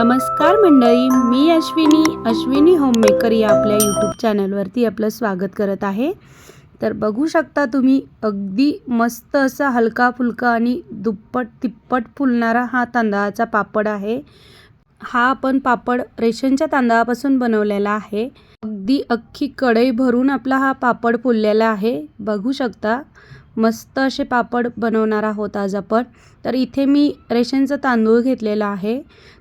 नमस्कार मंडळी मी अश्विनी. अश्विनी होममेकर या आपल्या यूट्यूब चॅनलवरती आपलं स्वागत करत आहे. तर बघू शकता तुम्ही अगदी मस्त असा हलका फुलका आणि दुप्पट तिप्पट फुलणारा हा तांदळाचा पापड आहे. हा आपण पापड रेशनच्या तांदळापासून बनवलेला आहे. अगदी अख्खी कढई भरून आपला हा पापड फुललेला आहे. बघू शकता मस्त असे पापड बनवणार आहोत आज आपण. तर इथे मी रेशनचं तांदूळ घेतलेला आहे.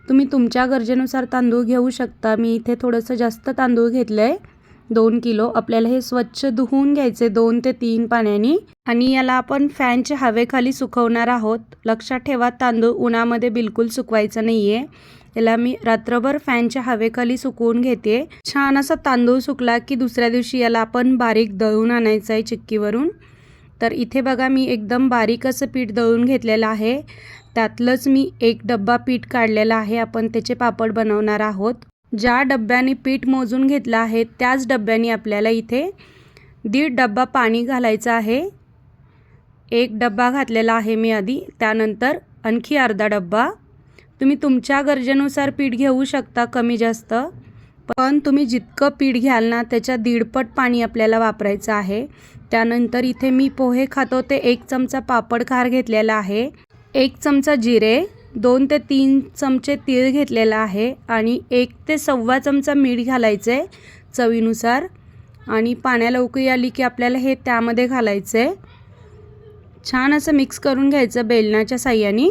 तुम्ही तुमच्या गरजेनुसार तांदूळ घेऊ शकता. मी इथे थोडंसं जास्त तांदूळ घेतलं आहे दोन किलो. आपल्याला हे स्वच्छ धुवून घ्यायचे दोन ते तीन पाण्याने. आणि याला आपण फॅनच्या हवेखाली सुकवणार आहोत. लक्षात ठेवा तांदूळ उन्हामध्ये बिलकुल सुकवायचं नाही आहे याला मी रात्रभर फॅनच्या हवेखाली सुकवून घेते. छान असा तांदूळ सुकला की दुसऱ्या दिवशी याला आपण बारीक दळून आणायचं आहे चिक्कीवरून. तर इथे बघा मी एकदम बारीक असं पीठ दळून घेतलेलं आहे. त्यातलंच मी एक डब्बा पीठ काढलेला आहे. आपण त्याचे पापड बनवणार आहोत. ज्या डब्याने पीठ मोजून घेतलं आहे त्याच डब्याने आपल्याला इथे दीड डब्बा पाणी घालायचं आहे. एक डब्बा घातलेला आहे मी आधी. त्यानंतर आणखी अर्धा डब्बा. तुम्ही तुमच्या गरजेनुसार पीठ घेऊ शकता कमी जास्त. पण तुम्ही जितकं पीठ घ्याल ना त्याच्या दीडपट पाणी आपल्याला वापरायचं आहे. त्यानंतर इथे मी पोहे खातो ते एक चमचा पापड खार घेतलेला आहे. एक चमचा जिरे दोन ते तीन चमचे तीळ घेतलेला आहे आणि एक ते सव्वा चमचा मीठ घालायचं आहे चवीनुसार. आणि पाण्याला उकळी आली की आपल्याला हे त्यामध्ये घालायचं. आहे छान असं मिक्स करून घ्यायचं बेलनाच्या साह्याने.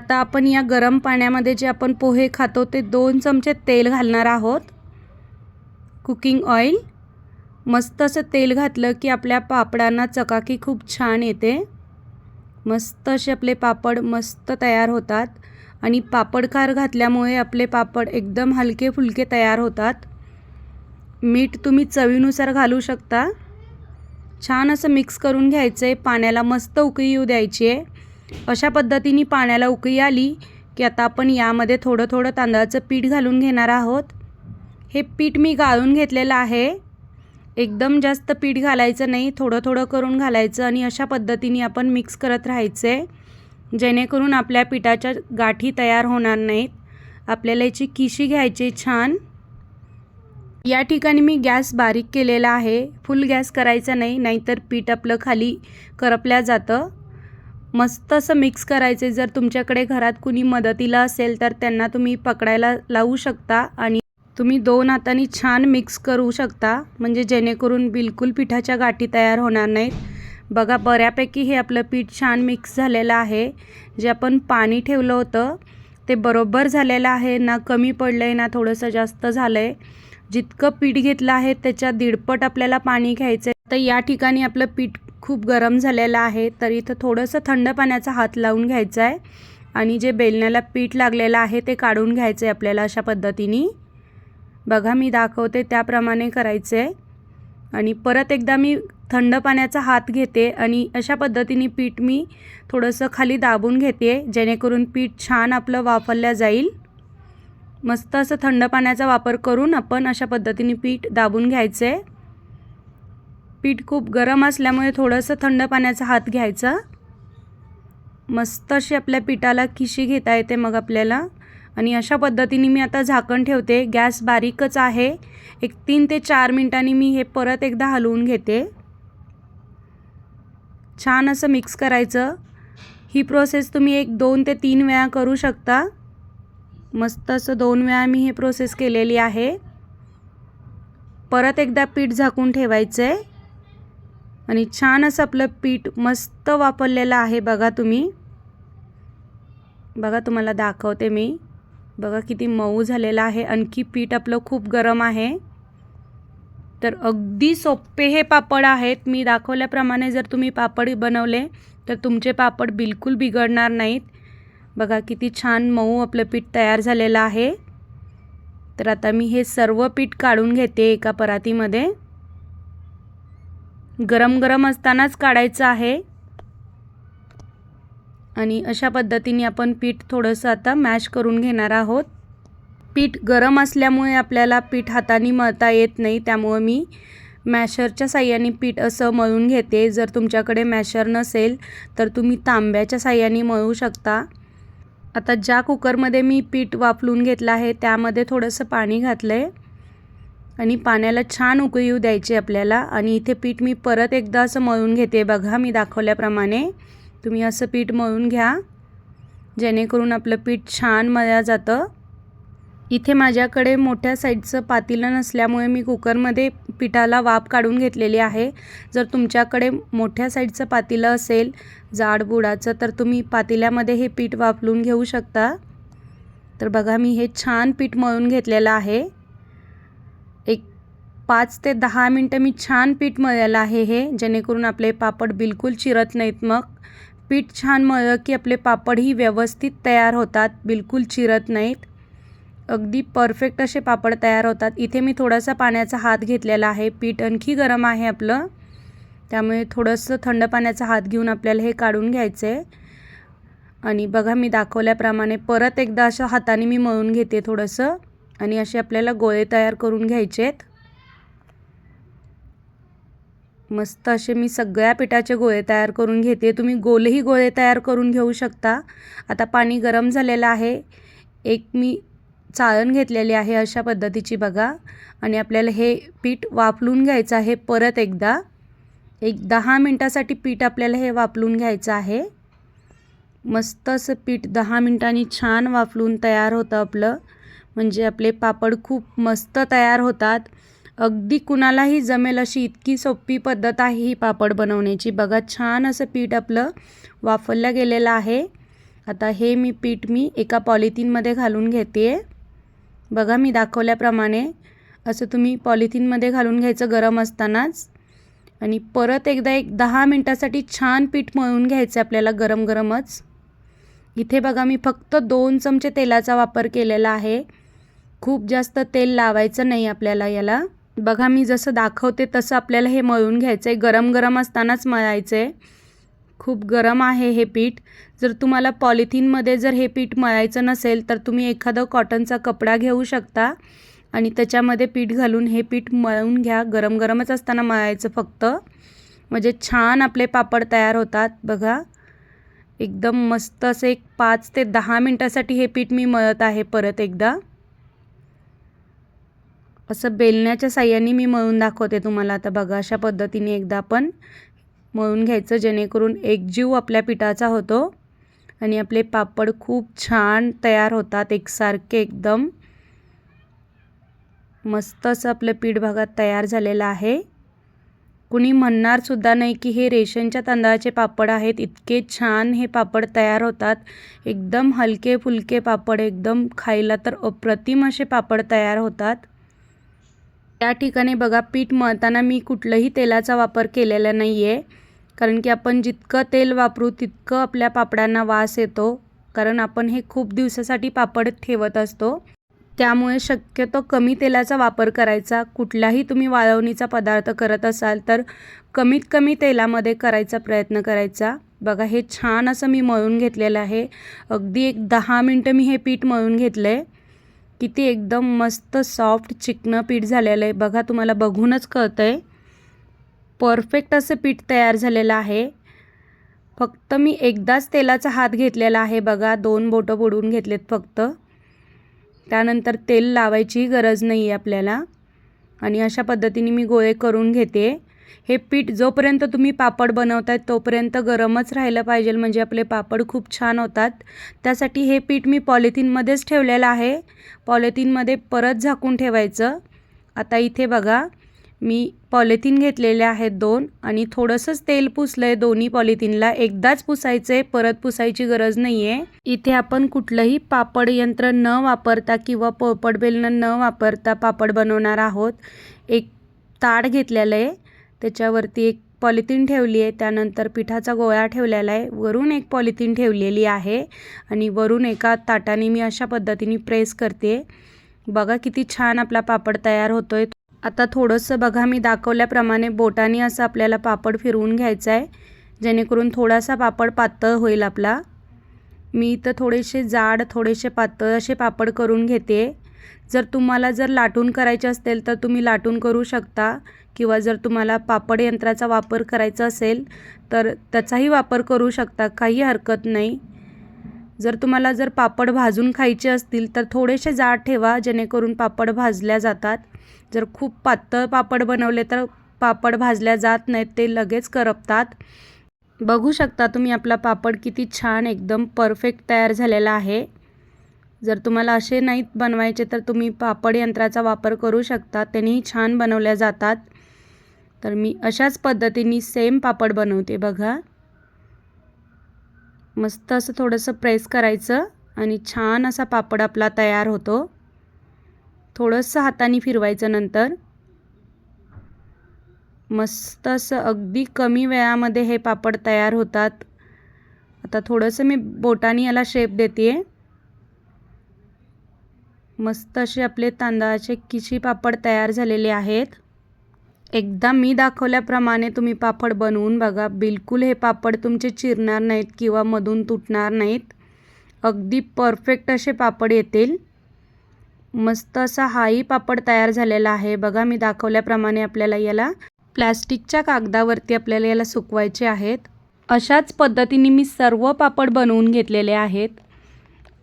आता आपण या गरम पाण्यामध्ये जे आपण पोहे खातो ते दोन चमचे तेल घालणार आहोत. Cooking oil. मस्त असं तेल घातलं की आपल्या पापडांना चकाकी खूप छान येते. मस्त असे आपले पापड मस्त तयार होतात. आणि पापडकार घातल्यामुळे आपले पापड एकदम हलके फुलके तयार होतात. मीठ तुम्ही चवीनुसार घालू शकता. छान असं मिक्स करून घ्यायचं आहे पाण्याला मस्त उकळी येऊ द्यायची आहे. अशा पद्धतीने पाण्याला उकळी आली की आता आपण यामध्ये थोडं थोडं तांदळाचं पीठ घालून घेणार आहोत. हे पीठ मी गाळून घेतलेलं आहे. एकदम जास्त पीठ घालायचं नाही थोडं थोडं करून घालायचं आणि अशा पद्धतीने आपण मिक्स करत राहायचं आहे जेणेकरून आपल्या पिठाच्या गाठी तयार होणार नाहीत. आपल्याला याची किशी घ्यायची छान. या ठिकाणी मी गॅस बारीक केलेला आहे. फुल गॅस करायचा नाही नाहीतर पीठ आपलं खाली करपल्या जातं. मस्त असं मिक्स करायचे. जर तुमच्याकडे घरात कुणी मदतीला असेल तर त्यांना तुम्ही पकडायला लावू शकता आणि तुम्ही दोन हातांनी छान मिक्स करू शकता म्हणजे जेणेकरून बिलकुल पिठाच्या गाठी तयार होणार नाहीत. बघा बऱ्यापैकी हे आपलं पीठ छान मिक्स झालेलं आहे. जे आपण पाणी ठेवलं होतं ते बरोबर झालेलं आहे. ना कमी पडलं आहे ना थोडंसं जास्त झालं आहे जितकं पीठ घेतलं आहे त्याच्या दीडपट आपल्याला पाणी घ्यायचं आहे तर या ठिकाणी आपलं पीठ खूप गरम झालेलं आहे. तर इथं थोडंसं थंड पाण्याचा हात लावून घ्यायचा आहे आणि जे बेलण्याला पीठ लागलेलं आहे ते काढून घ्यायचं आहे आपल्याला अशा पद्धतीने. बघा मी दाखवते त्याप्रमाणे करायचं आहे. आणि परत एकदा मी थंड पाण्याचा हात घेते आणि अशा पद्धतीने पीठ मी थोडंसं खाली दाबून घेते जेणेकरून पीठ छान आपलं वापरल्या जाईल. मस्त असं थंड पाण्याचा वापर करून आपण अशा पद्धतीने पीठ दाबून घ्यायचं. आहे पीठ खूप गरम असल्यामुळे थोडंसं थंड पाण्याचा हात घ्यायचा. मस्त अशी आपल्या पिठाला खिशी घेता येते मग आपल्याला. आणि अशा पद्धतीने मी आता झाकण ठेवते. गॅस बारीकच आहे. एक तीन ते चार मिनटांनी मी हे परत एकदा हलवून घेते. छान असं मिक्स करायचं. ही प्रोसेस तुम्ही एक दोन ते तीन वेळा करू शकता. मस्त असं दोन वेळा मी हे प्रोसेस केलेली आहे. परत एकदा पीठ झाकून ठेवायचं आहे आणि छान असं आपलं पीठ मस्त वापरलेलं आहे बघा तुम्ही. बघा तुम्हाला दाखवते मी. बघा किती मऊ झालेला आहे. आणखी पीठ आपलं खूप गरम आहे. तर अगदी सोपे हे पापड आहेत. मी दाखवल्याप्रमाणे जर तुम्ही पापड बनवले तर तुमचे पापड बिलकुल बिघडणार नाहीत. बघा किती छान मऊ आपलं पीठ तयार झालेलं आहे. तर आता मी हे सर्व पीठ काढून घेते एका परातीमध्ये. गरम गरम असतानाच काढायचं आहे. आणि अशा पद्धतीने आपण पीठ थोडंसं आता मॅश करून घेणार आहोत. पीठ गरम असल्यामुळे आपल्याला पीठ हाताने मळता येत नाही त्यामुळं मी मॅशरच्या साह्याने पीठ असं मळून घेते. जर तुमच्याकडे मॅशर नसेल तर तुम्ही तांब्याच्या साह्याने मळू शकता. आता ज्या कुकरमध्ये मी पीठ वाफलून घेतलं आहे त्यामध्ये थोडंसं पाणी घातलं आहे आणि पाण्याला छान उकळी द्यायची आपल्याला. आणि इथे पीठ मी परत एकदा असं मळून घेते. बघा मी दाखवल्याप्रमाणे. तुम्ही असं पीठ मळून घ्या जेणेकरून आपलं पीठ छान मळलं जातं. इथे माझ्याकडे मोठ्या साईजचं पातेलं नसल्यामुळे मी कुकरमध्ये पिठाला वाफ काढून घेतलेली आहे. जर तुमच्याकडे मोठ्या साईजचं पातेलं असेल जाड बुडाचं तर तुम्ही पातेल्यामध्ये हे पीठ वाफलून घेऊ शकता. तर बघा मी हे छान पीठ मळून घेतलेलं आहे. एक पाच ते दहा मिनटं मी छान पीठ मळलेलं आहे हे जेणेकरून आपले पापड बिलकुल चिरत नाहीत मग. पीठ छान मळलं की आपले पापडही व्यवस्थित तयार होतात. बिलकुल चिरत नाहीत. अगदी परफेक्ट असे पापड तयार होतात. इथे मी थोडासा पाण्याचा हात घेतलेला आहे. पीठ आणखी गरम आहे आपलं. त्यामुळे थोडंसं थंड पाण्याचा हात घेऊन आपल्याला हे काढून घ्यायचं आहे आणि बघा मी दाखवल्याप्रमाणे परत एकदा अशा हाताने मी मळून घेते थोडंसं. आणि असे आपल्याला गोळे तयार करून घ्यायचे आहेत मस्त असे मी सगळ्या पिठाचे गोळे तयार करून घेते. तुम्ही गोलही गोळे तयार करून घेऊ शकता. आता पाणी गरम झालेलं आहे. एक मी चाळण घेतलेली आहे अशा पद्धतीची बघा. आणि आपल्याला हे पीठ वाफलून घ्यायचं आहे परत एकदा. एक दहा मिनटासाठी पीठ आपल्याला हे वाफलून घ्यायचं आहे. मस्त असं पीठ दहा मिनटांनी छान वाफलून तयार होतं आपलं. म्हणजे आपले पापड खूप मस्त तयार होतात. अगदी कुणालाही जमेल अशी इतकी सोपी पद्धत आहे ही पापड बनवण्याची. बघा छान असं पीठ आपलं वाफरलं गेलेलं आहे. आता हे मी पीठ मी एका पॉलिथिनमध्ये घालून घेते बघा मी दाखवल्याप्रमाणे असं तुम्ही पॉलिथिनमध्ये घालून घ्यायचं गरम असतानाच. आणि परत एकदा एक दहा मिनटासाठी छान पीठ मळून घ्यायचं आपल्याला गरम गरमच. इथे बघा मी फक्त दोन चमचे तेलाचा वापर केलेला आहे. खूप जास्त तेल लावायचं नाही आपल्याला याला. बघा मी जसं दाखवते तसं आपल्याला हे मळून घ्यायचं आहे गरम गरम असतानाच मळायचं आहे खूप गरम आहे हे पीठ. जर तुम्हाला पॉलिथिनमध्ये जर हे पीठ मळायचं नसेल तर तुम्ही एखादं कॉटनचा कपडा घेऊ शकता. आणि त्याच्यामध्ये पीठ घालून हे पीठ मळून घ्या. गरम गरमच असताना मळायचं फक्त. म्हणजे छान आपले पापड तयार होतात. बघा एकदम मस्त असे एक पाच ते दहा मिनटासाठी हे पीठ मी मळत आहे परत एकदा. असं बेलण्याच्या साह्याने मी मळून दाखवते तुम्हाला. आता बघा अशा पद्धतीने एकदा आपण मळून घ्यायचं. जेणेकरून एकजीव आपल्या पिठाचा होतो आणि आपले पापड खूप छान तयार होतात एकसारखे एकदम. मस्त असं आपलं पीठ भागात तयार झालेलं आहे. कुणी म्हणणारसुद्धा नाही की हे रेशनच्या तांदळाचे पापड आहेत. इतके छान हे पापड तयार होतात. एकदम हलके फुलके पापड एकदम खायला तर अप्रतिम असे पापड तयार होतात. त्या ठिकाणी बघा पीठ मळताना मी कुठलंही तेलाचा वापर केलेला नाही आहे कारण की आपण जितकं तेल वापरू तितकं आपल्या पापडांना वास येतो. कारण आपण हे खूप दिवसासाठी पापड ठेवत असतो. त्यामुळे शक्यतो कमी तेलाचा वापर करायचा. कुठलाही तुम्ही वाळवणीचा पदार्थ करत असाल तर कमीत कमी तेलामध्ये करायचा प्रयत्न करायचा. बघा हे छान असं मी मळून घेतलेलं आहे. अगदी एक दहा मिनटं मी हे पीठ मळून घेतलं आहे किती एकदम मस्त सॉफ्ट चिकनं पीठ झालेलं आहे. बघा तुम्हाला बघूनच कळतं आहे परफेक्ट असं पीठ तयार झालेलं आहे. फक्त मी एकदाच तेलाचा हात घेतलेला आहे बघा. दोन बोटं बुडवून घेतलेत फक्त. त्यानंतर तेल लावायची गरज नाही आहे आपल्याला. आणि अशा पद्धतीने मी गोळे करून घेते. हे पीठ जोपर्यंत तुम्ही पापड बनवताय तोपर्यंत गरमच राहिलं पाहिजे. म्हणजे आपले पापड खूप छान होतात. त्यासाठी हे पीठ मी पॉलिथिनमध्येच ठेवलेलं आहे. पॉलिथिनमध्ये परत झाकून ठेवायचं. आता इथे बघा मी पॉलिथिन घेतलेले आहेत दोन आणि थोडंसंच तेल पुसलं आहे दोन्ही पॉलिथिनला. एकदाच पुसायचं आहे परत पुसायची गरज नाही आहे इथे आपण कुठलंही पापड यंत्र न वापरता किंवा पोपड बेलणं न वापरता पापड बनवणार आहोत. एक ताड घेतलेलं आहे. त्याच्यावरती एक पॉलिथिन ठेवली आहे. त्यानंतर पिठाचा गोळा ठेवलेला आहे. वरून एक पॉलिथिन ठेवलेली आहे आणि वरून एका ताटाने मी अशा पद्धतीने प्रेस करते. बघा किती छान आपला पापड तयार होतो आहे आता थोडंसं बघा मी दाखवल्याप्रमाणे बोटाने असं आपल्याला पापड फिरवून घ्यायचं आहे. जेणेकरून थोडासा पापड पातळ होईल आपला. मी इथं थोडेसे जाड थोडेसे पातळ असे पापड करून घेते. जर तुम्हाला जर लाटून करायचे असतील तर तुम्ही लाटून करू शकता. किंवा जर तुम्हाला पापड यंत्राचा वापर करायचा असेल तर त्याचाही वापर करू शकता. काही हरकत नाही. जर तुम्हाला जर पापड भाजून खायचे असतील तर थोडेसे जाड ठेवा जेणेकरून पापड भाजल्या जातात. जर खूप पातळ पापड बनवले तर पापड भाजल्या जात नाहीत ते लगेच करपतात. बघू शकता तुम्ही आपला पापड किती छान एकदम परफेक्ट तयार झालेला आहे. जर तुम्हाला असे नाहीत बनवायचे तर तुम्ही पापड यंत्राचा वापर करू शकता. त्यांनीही छान बनवल्या जातात. तर मी अशाच पद्धतीने सेम पापड बनवते बघा. मस्त असं थोडंसं प्रेस करायचं आणि छान असा पापड आपला तयार होतो. थोडंसं हाताने फिरवायचं नंतर. मस्त असं अगदी कमी वेळामध्ये हे पापड तयार होतात. आता थोडंसं मी बोटाने याला शेप देते आहे मस्त असे आपले तांदळाचे किशी पापड तयार झालेले आहेत. एकदा मी दाखवल्याप्रमाणे तुम्ही पापड बनवून बघा. बिलकुल हे पापड तुमचे चिरणार नाहीत किंवा मधून तुटणार नाहीत. अगदी परफेक्ट असे पापड येतील. मस्त असा हाही पापड तयार झालेला आहे. बघा मी दाखवल्याप्रमाणे आपल्याला याला प्लॅस्टिकच्या कागदावरती आपल्याला याला सुकवायचे आहेत. अशाच पद्धतीने मी सर्व पापड बनवून घेतलेले आहेत.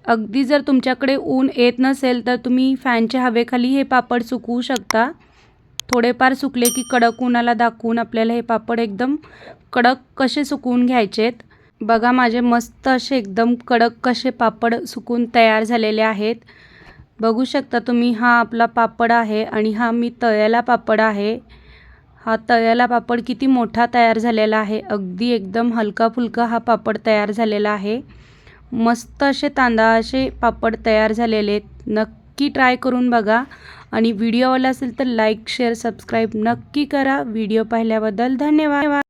अगदी जर तुमच्याकडे ऊन येत नसेल तर तुम्ही फॅनच्या हवेखाली हे पापड सुकवू शकता. थोडेफार सुकले की कडक उन्हाला दाखवून आपल्याला हे पापड एकदम कडक कसे सुकवून घ्यायचेत. बघा माझे मस्त असे एकदम कडक कसे पापड सुकून तयार झालेले आहेत. बघू शकता तुम्ही हा आपला पापड आहे आणि हा मी तळ्याला पापड आहे. हा तळ्याला पापड किती मोठा तयार झालेला आहे. अगदी एकदम हलका फुलका हा पापड तयार झालेला आहे. मस्त असे तांदळाचे पापड तयार झालेले आहेत. नक्की ट्राय करून बघा. आणि व्हिडिओ आवडला असेल तर लाईक शेअर सबस्क्राईब नक्की करा. व्हिडिओ पाहिल्याबद्दल धन्यवाद.